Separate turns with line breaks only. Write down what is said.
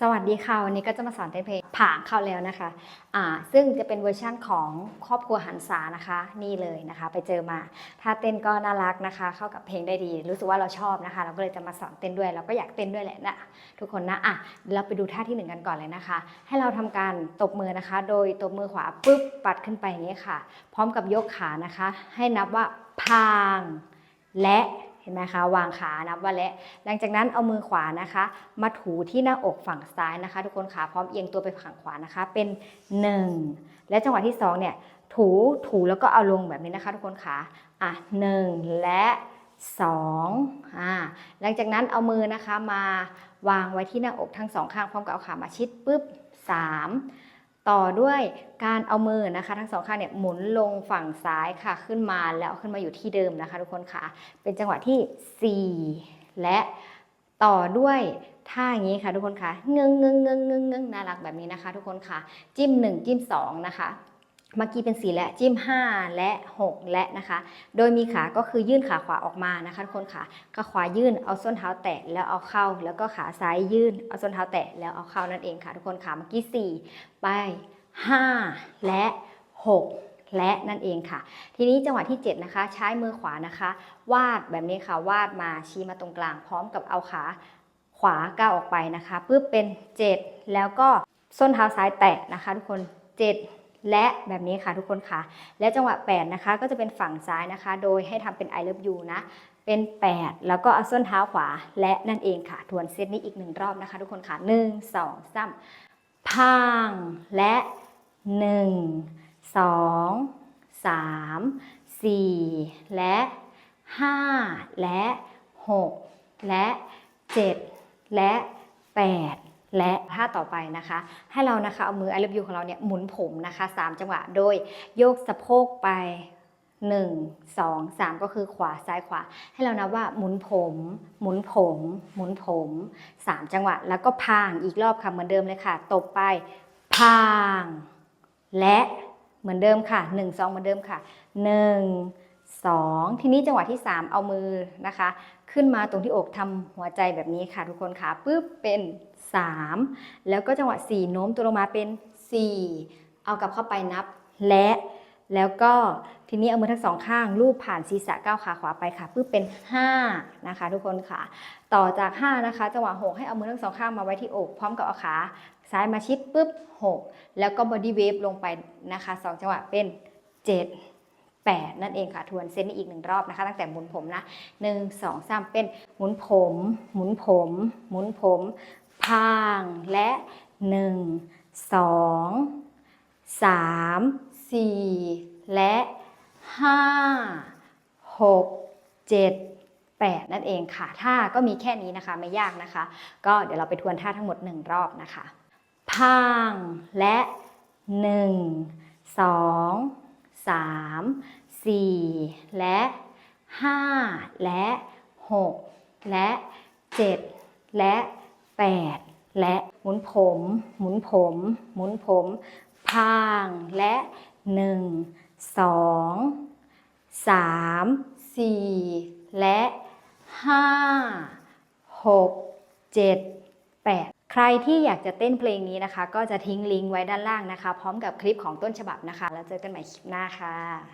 สวัสดีค่ะ วันนี้ก็จะมาสอนเต้นเพลงผ่างเข้าแล้วนะคะอ่าซึ่งจะเป็นเวอร์ชั่นของครอบครัวหันษานะคะ นี่เลยนะคะ ไปเจอมาท่าเต้นก็น่ารักนะคะ เข้ากับเพลงได้ดี รู้สึกว่าเราชอบนะคะ เราก็เลยจะมาสอนเต้นด้วยเราก็อยากเต้นด้วยแหละนะทุกคนนะอะเราไปดูท่าที่หนึ่งกันก่อนเลยนะคะ ให้เราทำการตบมือนะคะ โดยตบมือขวาปุ๊บปัดขึ้นไปอย่างนี้ค่ะ พร้อมกับยกขานะคะ ให้นับว่าพางและ ห็นไหมคะวางขานับว่าและ หลังจากนั้นเอามือขวานะคะ มาถูที่หน้าอกฝั่งซ้ายนะคะ ทุกคนขาพร้อมเอียงตัวไปฝั่งขวานะคะ เป็น 1 และจังหวะที่2เนี่ยถูถูแล้วก็เอาลงแบบนี้นะคะ ทุกคนขาอะหนึ่งและ2อ่าหลังจากนั้นเอามือนะคะมาวางไว้ที่หน้าอกทั้งสองข้างพร้อมกับเอาขามาชิดปุ๊บ3 ต่อด้วยการเอามือนะคะ ทั้งสองข้างเนี่ยหมุนลงฝั่งซ้ายค่ะขึ้นมาแล้วขึ้นมาอยู่ที่เดิมนะคะ ทุกคนค่ะ เป็นจังหวะที่ 4 และต่อด้วยท่าอย่างนี้ค่ะทุกคนค่ะเงงเงงเงงเงงเงงน่ารักแบบนี้นะคะ ทุกคนค่ะ จิ้ม 1 จิ้ม 2 นะคะ เมื่อกี้เป็น 4 และจิ้ม 5 และ 6 และนะคะ โดยมีขาก็คือยื่นขาขวาออกมานะคะทุกคนค่ะขาขวายื่นเอาส้นเท้าแตะแล้วเอาเข้า แล้วก็ขาซ้ายยื่นเอาส้นเท้าแตะแล้วเอาเข้านั่นเองค่ะทุกคนค่ะเมื่อกี้ 4 ไป 5 และ 6 และนั่นเองค่ะ ทีนี้จังหวะที่ 7 นะคะ ใช้มือขวานะคะ วาดแบบนี้ค่ะ วาดมาชี้มาตรงกลาง พร้อมกับเอาขาขวาก้าวออกไปนะคะปุ๊บเป็น 7 แล้วก็ส้นเท้าซ้ายแตะนะคะ ทุกคน 7 และแบบนี้ค่ะทุกคนค่ะ และจังหวะ 8 นะคะ ก็จะเป็นฝั่งซ้ายนะคะ โดยให้ทำเป็น I love you นะ เป็น 8 แล้วก็เอาส้นเท้าขวา และนั่นเองค่ะ ทวนเซตนี้อีกหนึ่งรอบนะคะ ทุกคนค่ะ 1 2 3พางและ 1 2 3 4 และ 5 และ 6 และ 7 และ 8 และท่าต่อไปนะคะ ให้เรานะคะเอามือ I love you ของเราเนี่ยหมุนผมนะคะ 3 จังหวะโดยโยกสะโพกไป 1 2 3 ก็คือขวาซ้ายขวา ให้เรานับว่าหมุนผม หมุนผม หมุนผม 3 จังหวะ แล้วก็พางอีกรอบค่ะเหมือนเดิมเลยค่ะ ตบไปพาง และเหมือนเดิมค่ะ 1 2 เหมือนเดิมค่ะ 1 2 ทีนี้จังหวะที่ 3 เอามือนะคะ ขึ้นมาตรงที่อกทำหัวใจแบบนี้ค่ะทุกคนค่ะปุ๊บเป็น 3 แล้วก็จังหวะ 4 โน้มตัวลงมาเป็น 4 เอากลับเข้าไปนับและแล้วก็ทีนี้เอามือทั้งสองข้างลูบผ่านศีรษะก้าวขาขวาไปค่ะปุ๊บเป็น 5 นะคะ ทุกคนค่ะ ต่อจาก 5 นะคะจังหวะ6ให้เอามือทั้งสองข้างมาไว้ที่อก พร้อมกับเอาขาซ้ายมาชิดปุ๊บ6 แล้วก็บอดี้เวฟลงไปนะคะ 2 จังหวะเป็น 7 8 นั่นเองค่ะ ทวนเส้นนี้อีกหนึ่งรอบนะคะ ตั้งแต่หมุนผมนะ 1 2 3 เป็นหมุนผม หมุนผม หมุนผมพางและ 1 2 3 4 และ 5 6 7 8 นั่นเองค่ะ ท่าก็มีแค่นี้นะคะไม่ยากนะคะ ก็เดี๋ยวเราไปทวนท่าทั้งหมด 1 รอบนะคะพางและ 1 2 3 4 และ 5 และ 6 และ 7 และ 8 และหมุนผม หมุนผม หมุนผมพางและ 1 2 3 4 และ 5 6 7 8 ใครที่อยากจะเต้นเพลงนี้นะคะ ก็จะทิ้งลิงก์ไว้ด้านล่างนะคะ พร้อมกับคลิปของต้นฉบับนะคะ แล้วเจอกันใหม่คลิปหน้าค่ะ